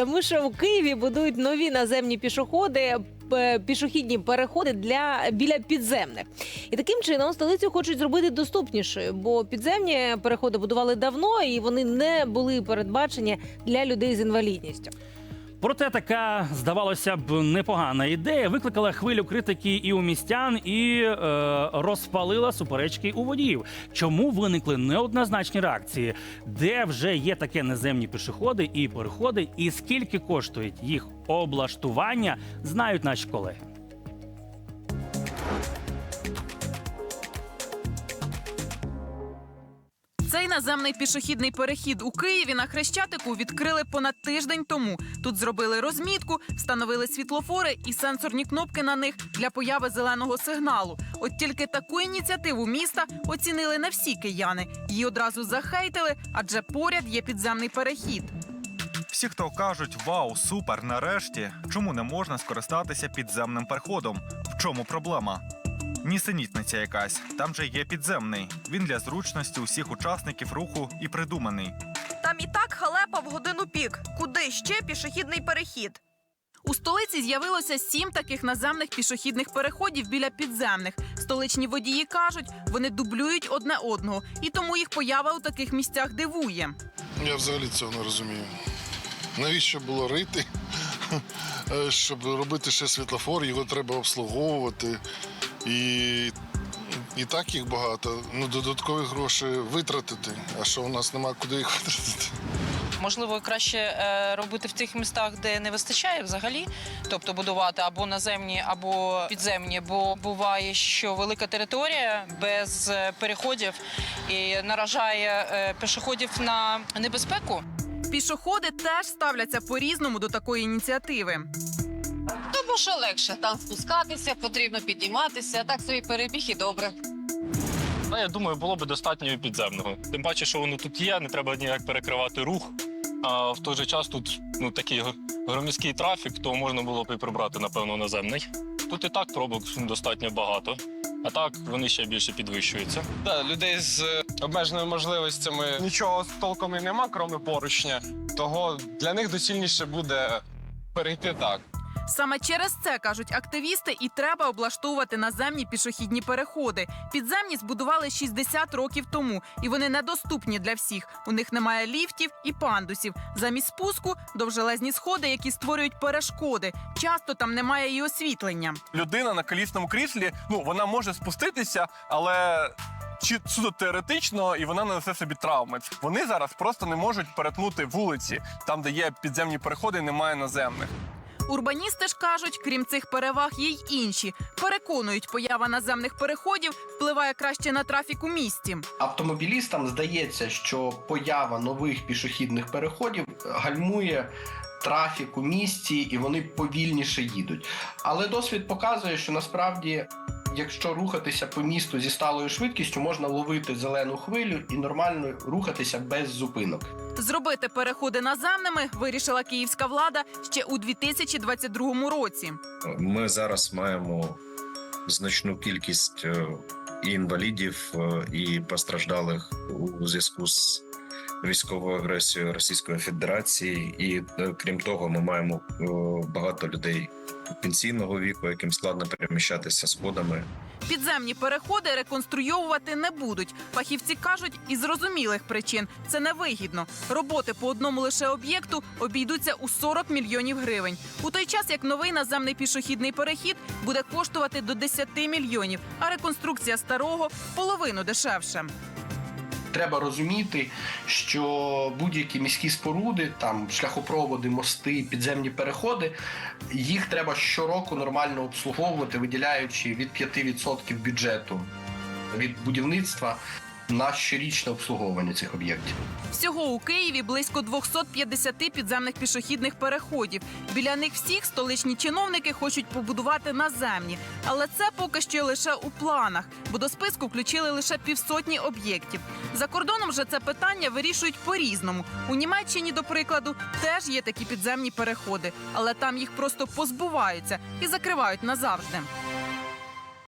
Тому що в Києві будують нові наземні пішоходи. Пішохідні переходи для біля підземних, і таким чином столицю хочуть зробити доступнішою, бо підземні переходи будували давно і вони не були передбачені для людей з інвалідністю. Проте така, здавалося б, непогана ідея викликала хвилю критики і у містян, і е, розпалила суперечки у водіїв. Чому виникли неоднозначні реакції? Де вже є таке наземні пішоходи і переходи, і скільки коштують їх облаштування, знають наші колеги. Наземний пішохідний перехід у Києві на Хрещатику відкрили понад тиждень тому. Тут зробили розмітку, встановили світлофори і сенсорні кнопки на них для появи зеленого сигналу. От тільки таку ініціативу міста оцінили не всі кияни. Її одразу захейтили, адже поряд є підземний перехід. Всі, хто кажуть вау, супер, нарешті, чому не можна скористатися підземним переходом? В чому проблема? Нісенітниця якась, там же є підземний. Він для зручності усіх учасників руху і придуманий. Там і так халепа в годину пік. Куди ще пішохідний перехід? У столиці з'явилося сім таких наземних пішохідних переходів біля підземних. Столичні водії кажуть, вони дублюють одне одного, і тому їх поява у таких місцях дивує. Я взагалі цього не розумію. Навіщо було рити? Щоб робити ще світлофор, його треба обслуговувати. І, і так їх багато. Ну, додаткові гроші витратити. А що у нас нема куди їх витратити? Можливо, краще е, робити в тих містах, де не вистачає взагалі, тобто будувати або наземні, або підземні, бо буває, що велика територія без е, переходів і наражає е, пішоходів на небезпеку. Пішоходи теж ставляться по-різному до такої ініціативи. Тому що легше там спускатися, потрібно підніматися, так собі перебіг і добре. Ну, я думаю, було б достатньо і підземного. Тим паче, що воно тут є, не треба ніяк перекривати рух. А в той же час тут ну, такий гр- громадський трафік, то можна було б і прибрати, напевно, наземний. Тут і так пробок достатньо багато, а так вони ще більше підвищуються. Да, людей з е, обмеженими можливостями нічого толком і нема, крім поручня. Того для них доцільніше буде перейти так. Саме через це кажуть активісти, і треба облаштовувати наземні пішохідні переходи. Підземні збудували 60 років тому, і вони недоступні для всіх. У них немає ліфтів і пандусів. Замість спуску довжелезні сходи, які створюють перешкоди. Часто там немає і освітлення. людина на колісному кріслі, ну вона може спуститися, але чи суто теоретично, і вона нанесе собі травми. Вони зараз просто не можуть перетнути вулиці, там, де є підземні переходи, немає наземних. Урбаністи ж кажуть, крім цих переваг, є й інші. Переконують, поява наземних переходів впливає краще на трафік у місті. Автомобілістам здається, що поява нових пішохідних переходів гальмує трафік у місті і вони повільніше їдуть. Але досвід показує, що насправді, якщо рухатися по місту зі сталою швидкістю, можна ловити зелену хвилю і нормально рухатися без зупинок. Зробити переходи наземними вирішила київська влада ще у 2022 році. Ми зараз маємо значну кількість е, і інвалідів, е, і постраждалих у зв'язку з військовою агресією Російської Федерації. І е, крім того, ми маємо багато людей пенсійного віку, яким складно переміщатися сходами. Підземні переходи реконструйовувати не будуть. Фахівці кажуть, із зрозумілих причин це невигідно. Роботи по одному лише об'єкту обійдуться у 40 мільйонів гривень. У той час як новий наземний пішохідний перехід буде коштувати до 10 мільйонів, а реконструкція старого половину дешевше. Треба розуміти, що будь-які міські споруди, там шляхопроводи, мости, підземні переходи, їх треба щороку нормально обслуговувати, виділяючи від 5% бюджету від будівництва на щорічне обслуговування цих об'єктів. Всього у Києві близько 250 підземних пішохідних переходів. Біля них всіх столичні чиновники хочуть побудувати наземні, але це поки що лише у планах, бо до списку включили лише півсотні об'єктів. За кордоном же це питання вирішують по-різному. У Німеччині, до прикладу, теж є такі підземні переходи, але там їх просто позбуваються і закривають назавжди.